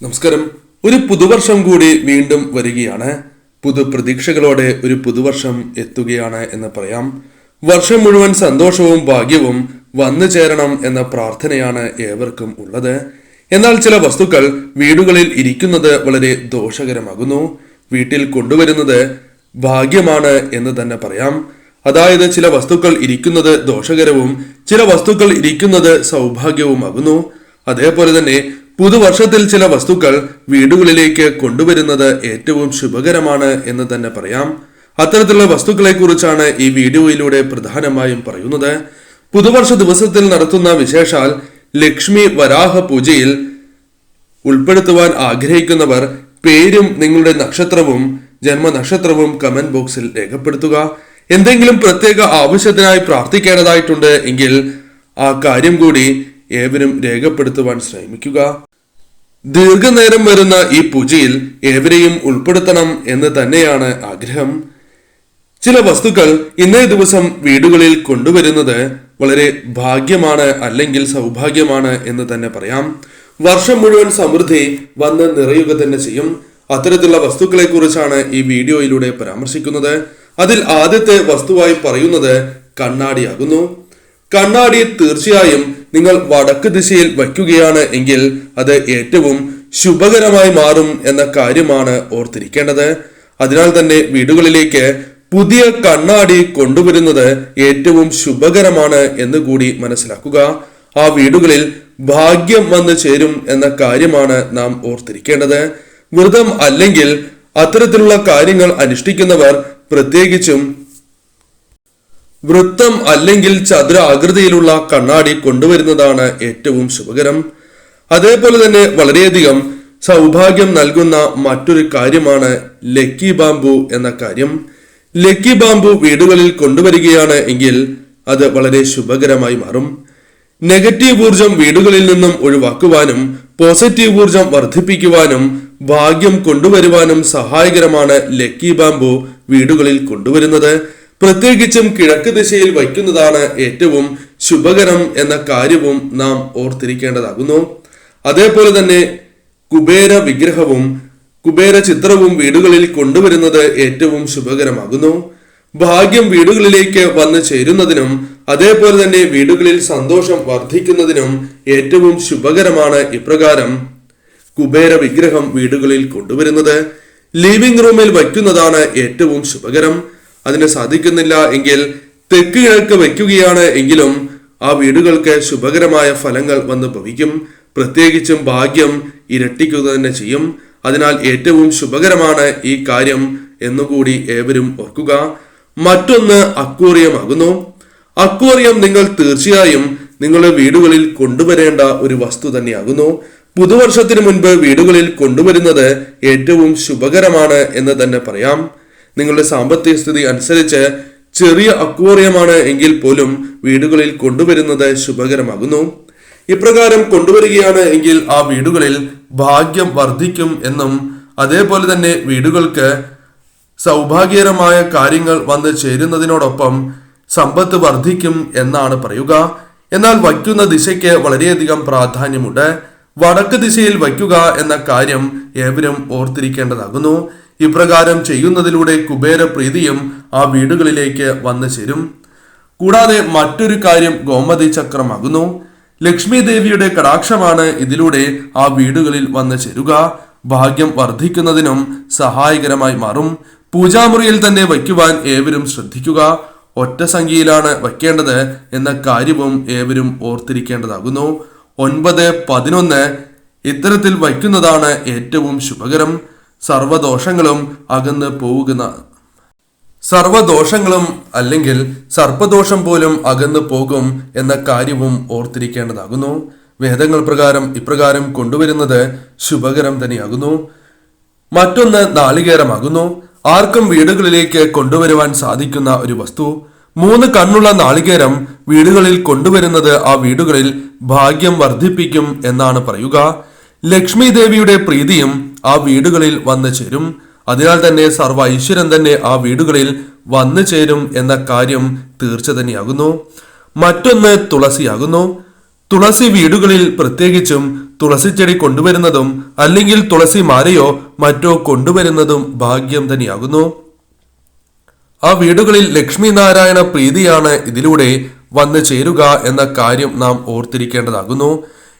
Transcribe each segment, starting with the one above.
നമസ്കാരം. ഒരു പുതുവർഷം കൂടി വീണ്ടും വരികയാണ്. പുതു പ്രതീക്ഷകളോടെ ഒരു പുതുവർഷം എത്തുകയാണ് എന്ന് പറയാം. വർഷം മുഴുവൻ സന്തോഷവും ഭാഗ്യവും വന്നു ചേരണം എന്ന പ്രാർത്ഥനയാണ് ഏവർക്കും ഉള്ളത്. എന്നാൽ ചില വസ്തുക്കൾ വീടുകളിൽ ഇരിക്കുന്നത് വളരെ ദോഷകരമാകുന്നു. വീട്ടിൽ കൊണ്ടുവരുന്നത് ഭാഗ്യമാണ് എന്ന് തന്നെ പറയാം. അതായത് ചില വസ്തുക്കൾ ഇരിക്കുന്നത് ദോഷകരവും ചില വസ്തുക്കൾ ഇരിക്കുന്നത് സൗഭാഗ്യവുമാകുന്നു. അതേപോലെ തന്നെ പുതുവർഷത്തിൽ ചില വസ്തുക്കൾ വീടുകളിലേക്ക് കൊണ്ടുവരുന്നത് ഏറ്റവും ശുഭകരമാണ് എന്ന് തന്നെ പറയാം. അത്തരത്തിലുള്ള വസ്തുക്കളെ കുറിച്ചാണ് ഈ വീഡിയോയിലൂടെ പ്രധാനമായും പറയുന്നത്. പുതുവർഷ ദിവസത്തിൽ നടത്തുന്ന വിശേഷാൽ ലക്ഷ്മി വരാഹ പൂജയിൽ ഉൾപ്പെടുത്തുവാൻ ആഗ്രഹിക്കുന്നവർ പേരും നിങ്ങളുടെ നക്ഷത്രവും ജന്മനക്ഷത്രവും കമന്റ് ബോക്സിൽ രേഖപ്പെടുത്തുക. എന്തെങ്കിലും പ്രത്യേക ആവശ്യത്തിനായി പ്രാർത്ഥിക്കേണ്ടതായിട്ടുണ്ട് എങ്കിൽ ആ കാര്യം കൂടി ഏവരും രേഖപ്പെടുത്തുവാൻ ശ്രമിക്കുക. ദീർഘനേരം വരുന്ന ഈ പൂജയിൽ ഏവരെയും ഉൾപ്പെടുത്തണം എന്ന് തന്നെയാണ് ആഗ്രഹം. ചില വസ്തുക്കൾ ഇന്നേ ദിവസം വീടുകളിൽ കൊണ്ടുവരുന്നത് വളരെ ഭാഗ്യമാണ് അല്ലെങ്കിൽ സൗഭാഗ്യമാണ് എന്ന് തന്നെ പറയാം. വർഷം മുഴുവൻ സമൃദ്ധി വന്ന് നിറയുക തന്നെ ചെയ്യും. അത്തരത്തിലുള്ള വസ്തുക്കളെ കുറിച്ചാണ് ഈ വീഡിയോയിലൂടെ പരാമർശിക്കുന്നത്. അതിൽ ആദ്യത്തെ വസ്തുവായി പറയുന്നത് കണ്ണാടിയാകുന്നു. കണ്ണാടി തീർച്ചയായും നിങ്ങൾ വടക്ക് ദിശയിൽ വയ്ക്കുകയാണ് എങ്കിൽ അത് ഏറ്റവും ശുഭകരമായി മാറും എന്ന കാര്യമാണ് ഓർത്തിരിക്കേണ്ടത്. അതിനാൽ തന്നെ വീടുകളിലേക്ക് പുതിയ കണ്ണാടി കൊണ്ടുവരുന്നത് ഏറ്റവും ശുഭകരമാണ് എന്ന് കൂടി മനസ്സിലാക്കുക. ആ വീടുകളിൽ ഭാഗ്യം വന്നു ചേരും എന്ന കാര്യമാണ് നാം ഓർത്തിരിക്കേണ്ടത്. വ്രതം അല്ലെങ്കിൽ അത്തരത്തിലുള്ള കാര്യങ്ങൾ അനുഷ്ഠിക്കുന്നവർ പ്രത്യേകിച്ചും വൃത്തം അല്ലെങ്കിൽ ചതുര ആകൃതിയിലുള്ള കണ്ണാടി കൊണ്ടുവരുന്നതാണ് ഏറ്റവും ശുഭകരം. അതേപോലെ തന്നെ വളരെയധികം സൗഭാഗ്യം നൽകുന്ന മറ്റൊരു കാര്യമാണ് ലക്കി ബാംബു എന്ന കാര്യം. ലക്കി ബാംബു വീടുകളിൽ കൊണ്ടുവരികയാണ് എങ്കിൽ അത് വളരെ ശുഭകരമായി മാറും. നെഗറ്റീവ് ഊർജം വീടുകളിൽ നിന്നും ഒഴിവാക്കുവാനും പോസിറ്റീവ് ഊർജം വർദ്ധിപ്പിക്കുവാനും ഭാഗ്യം കൊണ്ടുവരുവാനും സഹായകരമാണ് ലക്കി ബാംബു വീടുകളിൽ കൊണ്ടുവരുന്നത്. പ്രത്യേകിച്ചും കിഴക്ക് ദിശയിൽ വയ്ക്കുന്നതാണ് ഏറ്റവും ശുഭകരം എന്ന കാര്യവും നാം ഓർത്തിരിക്കേണ്ടതാകുന്നു. അതേപോലെ തന്നെ കുബേര വിഗ്രഹവും കുബേര ചിത്രവും വീടുകളിൽ കൊണ്ടുവരുന്നത് ഏറ്റവും ശുഭകരമാകുന്നു. ഭാഗ്യം വീടുകളിലേക്ക് വന്നു ചേരുന്നതിനും അതേപോലെ തന്നെ വീടുകളിൽ സന്തോഷം വർദ്ധിക്കുന്നതിനും ഏറ്റവും ശുഭകരമാണ് ഇപ്രകാരം കുബേര വിഗ്രഹം വീടുകളിൽ കൊണ്ടുവരുന്നത്. ലിവിംഗ് റൂമിൽ വയ്ക്കുന്നതാണ് ഏറ്റവും ശുഭകരം. അതിന് സാധിക്കുന്നില്ല എങ്കിൽ തെക്ക് കിഴക്ക് വയ്ക്കുകയാണ് എങ്കിലും ആ വീടുകൾക്ക് ശുഭകരമായ ഫലങ്ങൾ വന്ന് ഭവിക്കും. പ്രത്യേകിച്ചും ഭാഗ്യം ഇരട്ടിക്കുക തന്നെ ചെയ്യും. അതിനാൽ ഏറ്റവും ശുഭകരമാണ് ഈ കാര്യം എന്നുകൂടി ഏവരും ഓർക്കുക. മറ്റൊന്ന് അക്വേറിയം ആകുന്നു അക്വേറിയം നിങ്ങൾ തീർച്ചയായും നിങ്ങളുടെ വീടുകളിൽ കൊണ്ടുവരേണ്ട ഒരു വസ്തു തന്നെയാകുന്നു. പുതുവർഷത്തിന് മുൻപ് വീടുകളിൽ കൊണ്ടുവരുന്നത് ഏറ്റവും ശുഭകരമാണ് എന്ന് തന്നെ പറയാം. നിങ്ങളുടെ സാമ്പത്തിക സ്ഥിതി അനുസരിച്ച് ചെറിയ അക്വോറിയമാണ് എങ്കിൽ പോലും വീടുകളിൽ കൊണ്ടുവരുന്നത് ശുഭകരമാകുന്നു. ഇപ്രകാരം കൊണ്ടുവരികയാണ് എങ്കിൽ ആ വീടുകളിൽ ഭാഗ്യം വർദ്ധിക്കും എന്നും അതേപോലെ തന്നെ വീടുകൾക്ക് സൗഭാഗ്യകരമായ കാര്യങ്ങൾ വന്ന് ചേരുന്നതിനോടൊപ്പം സമ്പത്ത് വർദ്ധിക്കും എന്നാണ് പറയുക. എന്നാൽ വയ്ക്കുന്ന ദിശയ്ക്ക് വളരെയധികം പ്രാധാന്യമുണ്ട്. വടക്ക് ദിശയിൽ വയ്ക്കുക എന്ന കാര്യം ഏവരും ഓർത്തിരിക്കേണ്ടതാകുന്നു. ഇപ്രകാരം ചെയ്യുന്നതിലൂടെ കുബേര പ്രീതിയും ആ വീടുകളിലേക്ക് വന്നു ചേരും. കൂടാതെ മറ്റൊരു കാര്യം ഗോമതി ചക്രമാകുന്നു. ലക്ഷ്മി ദേവിയുടെ കടാക്ഷമാണ് ഇതിലൂടെ ആ വീടുകളിൽ വന്നു ചേരുക. ഭാഗ്യം വർദ്ധിക്കുന്നതിനും സഹായകരമായി മാറും. പൂജാമുറിയിൽ തന്നെ വയ്ക്കുവാൻ ഏവരും ശ്രദ്ധിക്കുക. ഒറ്റ സംഖ്യയിലാണ് വയ്ക്കേണ്ടത് എന്ന കാര്യവും ഏവരും ഓർത്തിരിക്കേണ്ടതാകുന്നു. ഒൻപത് പതിനൊന്ന് ഇത്തരത്തിൽ വയ്ക്കുന്നതാണ് ഏറ്റവും ശുഭകരം. സർവദോഷങ്ങളും അകന്ന് പോവുന്ന സർവദോഷങ്ങളും അല്ലെങ്കിൽ സർപ്പദോഷം പോലും അകന്നു പോകും എന്ന കാര്യവും ഓർത്തിരിക്കേണ്ടതാകുന്നു. വേദങ്ങൾ പ്രകാരം ഇപ്രകാരം കൊണ്ടുവരുന്നത് ശുഭകരം തന്നെയാകുന്നു. മറ്റൊന്ന് നാളികേരമാകുന്നു. ആർക്കും വീടുകളിലേക്ക് കൊണ്ടുവരുവാൻ സാധിക്കുന്ന ഒരു വസ്തു. മൂന്ന് കണ്ണുള്ള നാളികേരം വീടുകളിൽ കൊണ്ടുവരുന്നത് ആ വീടുകളിൽ ഭാഗ്യം വർദ്ധിപ്പിക്കും എന്നാണ് പറയുക. ലക്ഷ്മി ദേവിയുടെ പ്രീതിയും ആ വീടുകളിൽ വന്നു ചേരും. അതിനാൽ തന്നെ സർവ ഐശ്വര്യം തന്നെ ആ വീടുകളിൽ വന്നു ചേരും എന്ന കാര്യം തീർച്ച തന്നെയാകുന്നു. മറ്റൊന്ന് തുളസിയാകുന്നു. തുളസി വീടുകളിൽ പ്രത്യേകിച്ചും ചെടി കൊണ്ടുവരുന്നതും അല്ലെങ്കിൽ തുളസി മാലയോ മറ്റോ കൊണ്ടുവരുന്നതും ഭാഗ്യം തന്നെയാകുന്നു. ആ വീടുകളിൽ ലക്ഷ്മി നാരായണ പ്രീതിയാണ് ഇതിലൂടെ വന്നു ചേരുക എന്ന കാര്യം നാം ഓർത്തിരിക്കേണ്ടതാകുന്നു.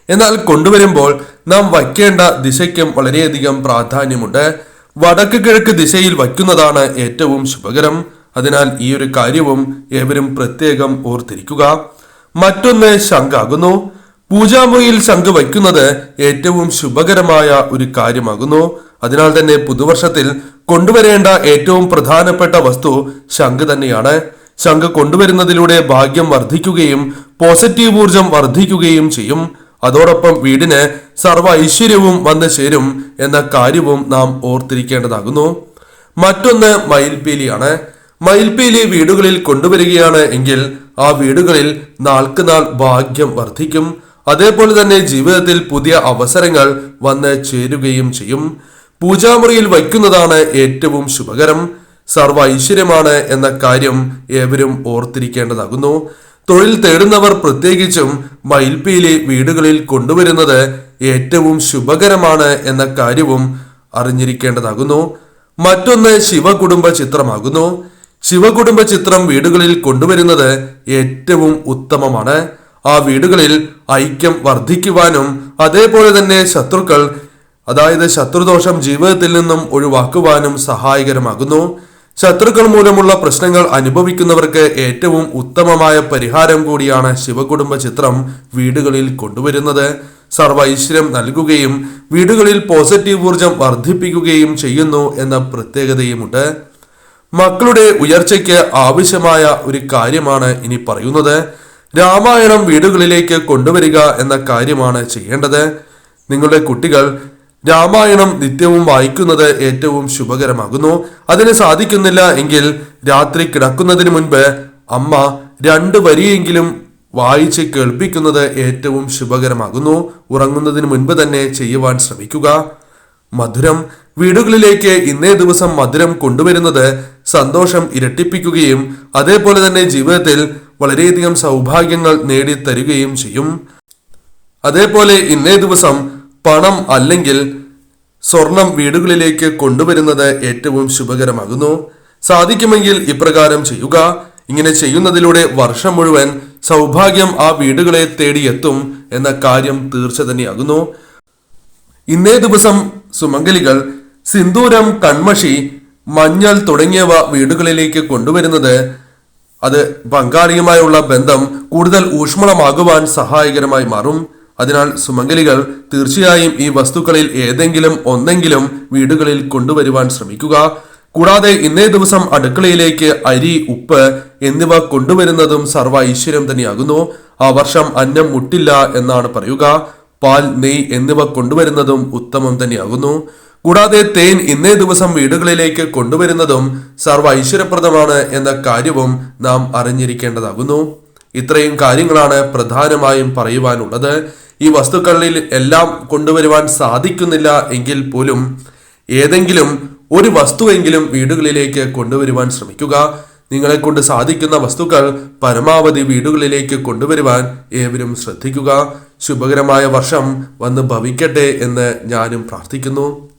എന്നാൽ കൊണ്ടുവരുമ്പോൾ നാം വയ്ക്കേണ്ട ദിശയ്ക്കും വളരെയധികം പ്രാധാന്യമുണ്ട്. വടക്ക് കിഴക്ക് ദിശയിൽ വയ്ക്കുന്നതാണ് ഏറ്റവും ശുഭകരം. അതിനാൽ ഈ ഒരു കാര്യവും ഏവരും പ്രത്യേകം ഓർത്തിരിക്കുക. മറ്റൊന്ന് ശംഖാകുന്നു. പൂജാമുറിയിൽ ശംഖ് വയ്ക്കുന്നത് ഏറ്റവും ശുഭകരമായ ഒരു കാര്യമാകുന്നു. അതിനാൽ തന്നെ പുതുവർഷത്തിൽ കൊണ്ടുവരേണ്ട ഏറ്റവും പ്രധാനപ്പെട്ട വസ്തു ശംഖ് തന്നെയാണ്. ശംഖ് കൊണ്ടുവരുന്നതിലൂടെ ഭാഗ്യം വർദ്ധിക്കുകയും പോസിറ്റീവ് ഊർജം വർദ്ധിക്കുകയും ചെയ്യും. അതോടൊപ്പം വീടിന് സർവ ഐശ്വര്യവും വന്നു ചേരും എന്ന കാര്യവും നാം ഓർത്തിരിക്കേണ്ടതാകുന്നു. മറ്റൊന്ന് മയിൽപീലിയാണ്. മയിൽപീലി വീടുകളിൽ കൊണ്ടുവരികയാണ് എങ്കിൽ ആ വീടുകളിൽ നാൾക്ക് നാൾ ഭാഗ്യം വർദ്ധിക്കും. അതേപോലെ തന്നെ ജീവിതത്തിൽ പുതിയ അവസരങ്ങൾ വന്ന് ചേരുകയും ചെയ്യും. പൂജാമുറിയിൽ വയ്ക്കുന്നതാണ് ഏറ്റവും ശുഭകരം. സർവ ഐശ്വര്യമാണ് എന്ന കാര്യം ഏവരും ഓർത്തിരിക്കേണ്ടതാകുന്നു. തൊഴിൽ തേടുന്നവർ പ്രത്യേകിച്ചും മയിൽപ്പീലി വീടുകളിൽ കൊണ്ടുവരുന്നത് ഏറ്റവും ശുഭകരമാണ് എന്ന കാര്യവും അറിഞ്ഞിരിക്കേണ്ടതാകുന്നു. മറ്റൊന്ന് ശിവകുടുംബ ചിത്രമാകുന്നു. ശിവകുടുംബ ചിത്രം വീടുകളിൽ കൊണ്ടുവരുന്നത് ഏറ്റവും ഉത്തമമാണ്. ആ വീടുകളിൽ ഐക്യം വർദ്ധിക്കുവാനും അതേപോലെ തന്നെ ശത്രുക്കൾ അതായത് ശത്രുദോഷം ജീവിതത്തിൽ നിന്നും ഒഴിവാക്കുവാനും സഹായകരമാകുന്നു. ശത്രുക്കൾ മൂലമുള്ള പ്രശ്നങ്ങൾ അനുഭവിക്കുന്നവർക്ക് ഏറ്റവും ഉത്തമമായ പരിഹാരം കൂടിയാണ് ശിവകുടുംബ ചിത്രം വീടുകളിൽ കൊണ്ടുവരുന്നത്. സർവ ഐശ്വര്യം നൽകുകയും വീടുകളിൽ പോസിറ്റീവ് ഊർജം വർദ്ധിപ്പിക്കുകയും ചെയ്യുന്നു എന്ന പ്രത്യേകതയുമുണ്ട്. മക്കളുടെ ഉയർച്ചയ്ക്ക് ആവശ്യമായ ഒരു കാര്യമാണ് ഇനി പറയുന്നത്. രാമായണം വീടുകളിലേക്ക് കൊണ്ടുവരിക എന്ന കാര്യമാണ് ചെയ്യേണ്ടത്. നിങ്ങളുടെ കുട്ടികൾ രാമായണം നിത്യവും വായിക്കുന്നത് ഏറ്റവും ശുഭകരമാകുന്നു. അതിന് സാധിക്കുന്നില്ല എങ്കിൽ രാത്രി കിടക്കുന്നതിന് മുൻപ് അമ്മ രണ്ട് വരിയെങ്കിലും വായിച്ച് കേൾപ്പിക്കുന്നത് ഏറ്റവും ശുഭകരമാകുന്നു. ഉറങ്ങുന്നതിന് മുൻപ് തന്നെ ചെയ്യുവാൻ ശ്രമിക്കുക. മധുരം. വീടുകളിലേക്ക് ഇന്നേ ദിവസം മധുരം കൊണ്ടുവരുന്നത് സന്തോഷം ഇരട്ടിപ്പിക്കുകയും അതേപോലെ തന്നെ ജീവിതത്തിൽ വളരെയധികം സൗഭാഗ്യങ്ങൾ നേടിത്തരികയും ചെയ്യും. അതേപോലെ ഇന്നേ ദിവസം പണം അല്ലെങ്കിൽ സ്വർണം വീടുകളിലേക്ക് കൊണ്ടുവരുന്നത് ഏറ്റവും ശുഭകരമാകുന്നു. സാധിക്കുമെങ്കിൽ ഇപ്രകാരം ചെയ്യുക. ഇങ്ങനെ ചെയ്യുന്നതിലൂടെ വർഷം മുഴുവൻ സൗഭാഗ്യം ആ വീടുകളെ തേടിയെത്തും എന്ന കാര്യം തീർച്ച തന്നെയാകുന്നു. ഇന്നേ ദിവസം സുമംഗലികൾ സിന്ദൂരം കൺമഷി മഞ്ഞൾ തുടങ്ങിയവ വീടുകളിലേക്ക് കൊണ്ടുവരുന്നത് അത് പങ്കാളിയുമായുള്ള ബന്ധം കൂടുതൽ ഊഷ്മളമാകുവാൻ സഹായകരമായി മാറും. അതിനാൽ സുമംഗലികൾ തീർച്ചയായും ഈ വസ്തുക്കളിൽ ഏതെങ്കിലും ഒന്നെങ്കിലും വീടുകളിൽ കൊണ്ടുവരുവാൻ ശ്രമിക്കുക. കൂടാതെ ഇന്നേ ദിവസം അടുക്കളയിലേക്ക് അരി ഉപ്പ് എന്നിവ കൊണ്ടുവരുന്നതും സർവ ഐശ്വര്യം തന്നെയാകുന്നു. ആ വർഷം അന്നം മുട്ടില്ല എന്നാണ് പറയുക. പാൽ നെയ് എന്നിവ കൊണ്ടുവരുന്നതും ഉത്തമം തന്നെയാകുന്നു. കൂടാതെ തേൻ ഇന്നേ ദിവസം വീടുകളിലേക്ക് കൊണ്ടുവരുന്നതും സർവ ഐശ്വര്യപ്രദമാണ് എന്ന കാര്യവും നാം അറിഞ്ഞിരിക്കേണ്ടതാകുന്നു. ഇത്രയും കാര്യങ്ങളാണ് പ്രധാനമായും പറയുവാനുള്ളത്. ഈ വസ്തുക്കളിൽ എല്ലാം കൊണ്ടുവരുവാൻ സാധിക്കുന്നില്ല എങ്കിൽ പോലും ഏതെങ്കിലും ഒരു വസ്തുവെങ്കിലും വീടുകളിലേക്ക് കൊണ്ടുവരുവാൻ ശ്രമിക്കുക. നിങ്ങളെ കൊണ്ട് സാധിക്കുന്ന വസ്തുക്കൾ പരമാവധി വീടുകളിലേക്ക് കൊണ്ടുവരുവാൻ ഏവരും ശ്രദ്ധിക്കുക. ശുഭകരമായ വർഷം വന്ന് ഭവിക്കട്ടെ എന്ന് ഞാനും പ്രാർത്ഥിക്കുന്നു.